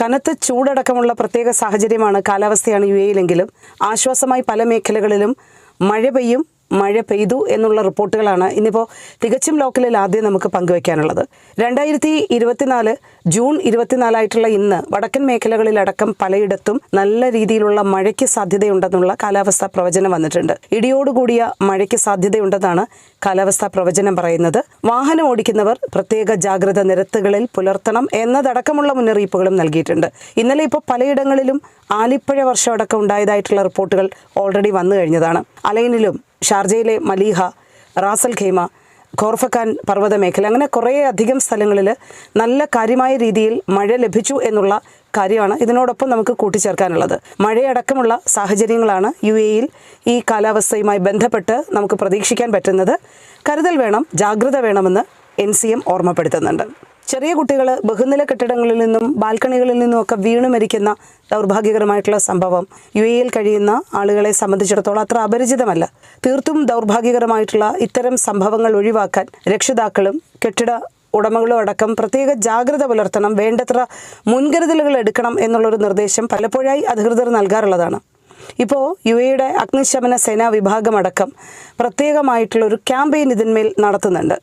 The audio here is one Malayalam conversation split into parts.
കനത്ത ചൂടടക്കമുള്ള പ്രത്യേക സാഹചര്യമാണ് കാലാവസ്ഥയാണ് യു എയിലെങ്കിലും ആശ്വാസമായി പല മേഖലകളിലും മഴ പെയ്യും. മഴ പെയ്തു എന്നുള്ള റിപ്പോർട്ടുകളാണ് ഇന്നിപ്പോൾ തികച്ചും ലോക്കലിൽ ആദ്യം നമുക്ക് പങ്കുവയ്ക്കാനുള്ളത് രണ്ടായിരത്തി ഇരുപത്തിനാല് ജൂൺ ഇരുപത്തിനാലായിട്ടുള്ള ഇന്ന് വടക്കൻ മേഖലകളിലടക്കം പലയിടത്തും നല്ല രീതിയിലുള്ള മഴയ്ക്ക് സാധ്യതയുണ്ടെന്നുള്ള കാലാവസ്ഥാ പ്രവചനം വന്നിട്ടുണ്ട്. ഇടിയോടുകൂടിയ മഴയ്ക്ക് സാധ്യതയുണ്ടെന്നാണ് കാലാവസ്ഥാ പ്രവചനം പറയുന്നത്. വാഹനം ഓടിക്കുന്നവർ പ്രത്യേക ജാഗ്രത നിരത്തുകളിൽ പുലർത്തണം എന്നതടക്കമുള്ള മുന്നറിയിപ്പുകളും നൽകിയിട്ടുണ്ട്. ഇന്നലെ ഇപ്പോൾ പലയിടങ്ങളിലും ആലിപ്പഴ വർഷം അടക്കം ഉണ്ടായതായിട്ടുള്ള റിപ്പോർട്ടുകൾ ഓൾറെഡി വന്നു കഴിഞ്ഞതാണ്. അലൈനിലും ഷാർജയിലെ മലീഹ റാസൽ ഖേമ ഖോർഫക്കാൻ പർവത മേഖല അങ്ങനെ കുറേ അധികം സ്ഥലങ്ങളിൽ നല്ല കാര്യമായ രീതിയിൽ മഴ ലഭിച്ചു എന്നുള്ള കാര്യമാണ് ഇതിനോടൊപ്പം നമുക്ക് കൂട്ടിച്ചേർക്കാനുള്ളത്. മഴയടക്കമുള്ള സാഹചര്യങ്ങളാണ് യു എയിൽ ഈ കാലാവസ്ഥയുമായി ബന്ധപ്പെട്ട് നമുക്ക് പ്രതീക്ഷിക്കാൻ പറ്റുന്നത്. കരുതൽ വേണം ജാഗ്രത വേണമെന്ന് എൻ സി എം ഓർമ്മപ്പെടുത്തുന്നുണ്ട്. ചെറിയ കുട്ടികൾ ബഹുനില കെട്ടിടങ്ങളിൽ നിന്നും ബാൽക്കണികളിൽ നിന്നും ഒക്കെ വീണ് മരിക്കുന്ന ദൗർഭാഗ്യകരമായിട്ടുള്ള സംഭവം. യു എയിൽ കഴിയുന്ന ആളുകളെ സംബന്ധിച്ചിടത്തോളം അത്ര അപരിചിതമല്ല. തീർത്തും ദൗർഭാഗ്യകരമായിട്ടുള്ള ഇത്തരം സംഭവങ്ങൾ ഒഴിവാക്കാൻ രക്ഷിതാക്കളും കെട്ടിട ഉടമകളും അടക്കം പ്രത്യേക ജാഗ്രത പുലർത്തണം വേണ്ടത്ര മുൻകരുതലുകൾ എടുക്കണം എന്നുള്ളൊരു നിർദ്ദേശം പലപ്പോഴായി അധികൃതർ നൽകാറുള്ളതാണ്. ഇപ്പോൾ യു എയുടെ അഗ്നിശമന സേനാ വിഭാഗമടക്കം പ്രത്യേകമായിട്ടുള്ള ഒരു ക്യാമ്പയിൻ ഇതിന്മേൽ നടത്തുന്നുണ്ട്.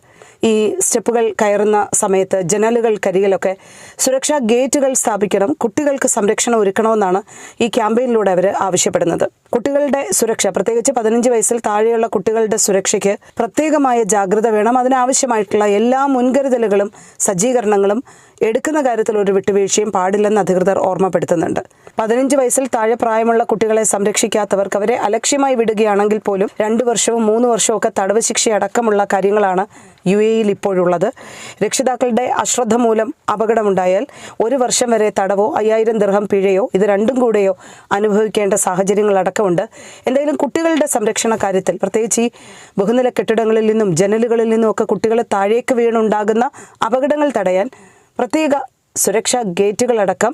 ഈ സ്റ്റെപ്പുകൾ കയറുന്ന സമയത്ത് ജനലുകൾ ജനലുകൾക്കരികിലൊക്കെ സുരക്ഷാ ഗേറ്റുകൾ സ്ഥാപിക്കണം. കുട്ടികൾക്ക് സംരക്ഷണം ഒരുക്കണമെന്നാണ് ഈ ക്യാമ്പയിനിലൂടെ അവർ ആവശ്യപ്പെടുന്നത്. കുട്ടികളുടെ സുരക്ഷ പ്രത്യേകിച്ച് പതിനഞ്ച് വയസ്സിൽ താഴെയുള്ള കുട്ടികളുടെ സുരക്ഷയ്ക്ക് പ്രത്യേകമായ ജാഗ്രത വേണം. അതിനാവശ്യമായിട്ടുള്ള എല്ലാ മുൻകരുതലുകളും സജ്ജീകരണങ്ങളും എടുക്കുന്ന കാര്യത്തിൽ ഒരു വിട്ടുവീഴ്ചയും പാടില്ലെന്ന് അധികൃതർ ഓർമ്മപ്പെടുത്തുന്നുണ്ട്. പതിനഞ്ച് വയസ്സിൽ താഴെ പ്രായമുള്ള കുട്ടികളെ സംരക്ഷിക്കാത്തവർക്ക് അവരെ അലക്ഷ്യമായി വിടുകയാണെങ്കിൽ പോലും രണ്ട് വർഷവും മൂന്ന് വർഷവും ഒക്കെ തടവ് ശിക്ഷ അടക്കമുള്ള കാര്യങ്ങളാണ് യു എയിൽ ഇപ്പോഴുള്ളത്. രക്ഷിതാക്കളുടെ അശ്രദ്ധ മൂലം അപകടമുണ്ടായാൽ ഒരു വർഷം വരെ തടവോ അയ്യായിരം ദിർഹം പിഴയോ ഇത് രണ്ടും കൂടെയോ അനുഭവിക്കേണ്ട സാഹചര്യങ്ങളടക്കമുണ്ട്. എന്തായാലും കുട്ടികളുടെ സംരക്ഷണ കാര്യത്തിൽ പ്രത്യേകിച്ച് ഈ ബഹുനില കെട്ടിടങ്ങളിൽ നിന്നും ജനലുകളിൽ നിന്നും ഒക്കെ കുട്ടികളെ താഴേക്ക് വീണുണ്ടാകുന്ന അപകടങ്ങൾ തടയാൻ പ്രത്യേക സുരക്ഷാ ഗേറ്റുകളടക്കം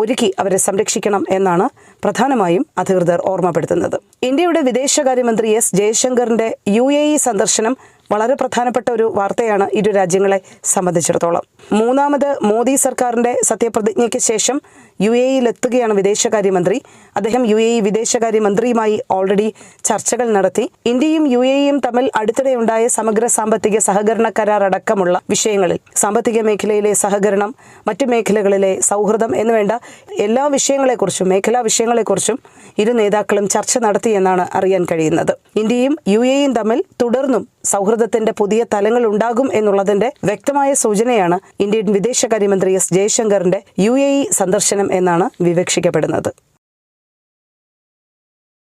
ഒരുക്കി അവരെ സംരക്ഷിക്കണം എന്നാണ് പ്രധാനമായും അധികൃതർ ഓർമ്മപ്പെടുത്തുന്നത്. ഇന്ത്യയുടെ വിദേശകാര്യമന്ത്രി എസ് ജയശങ്കറിന്റെ യു എ ഇ സന്ദർശനം വളരെ പ്രധാനപ്പെട്ട ഒരു വാർത്തയാണ് ഇരു രാജ്യങ്ങളെ സംബന്ധിച്ചിടത്തോളം. മൂന്നാമത് മോദി സർക്കാരിന്റെ സത്യപ്രതിജ്ഞയ്ക്ക് ശേഷം യു എ ഇയിലെത്തുകയാണ് വിദേശകാര്യമന്ത്രി. അദ്ദേഹം യു എ ഇ വിദേശകാര്യമന്ത്രിയുമായി ഓൾറെഡി ചർച്ചകൾ നടത്തി. ഇന്ത്യയും യു എ ഇയും തമ്മിൽ അടുത്തിടെയുണ്ടായ സമഗ്ര സാമ്പത്തിക സഹകരണ കരാർ അടക്കമുള്ള വിഷയങ്ങളിൽ സാമ്പത്തിക മേഖലയിലെ സഹകരണം മറ്റു മേഖലകളിലെ സൗഹൃദം എന്നുവേണ്ട എല്ലാ വിഷയങ്ങളെക്കുറിച്ചും മേഖലാ വിഷയങ്ങളെക്കുറിച്ചും ഇരു നേതാക്കളും ചർച്ച നടത്തിയെന്നാണ് അറിയാൻ കഴിയുന്നത്. ഇന്ത്യയും യു എയും തമ്മിൽ തുടർന്നും സൗഹൃദത്തിന്റെ പുതിയ തലങ്ങൾ ഉണ്ടാകും എന്നുള്ളതിന്റെ വ്യക്തമായ സൂചനയാണ് ഇന്ത്യൻ വിദേശകാര്യമന്ത്രി എസ് ജയശങ്കറിന്റെ യു സന്ദർശനം എന്നാണ് വിവക്ഷിക്കപ്പെടുന്നത്.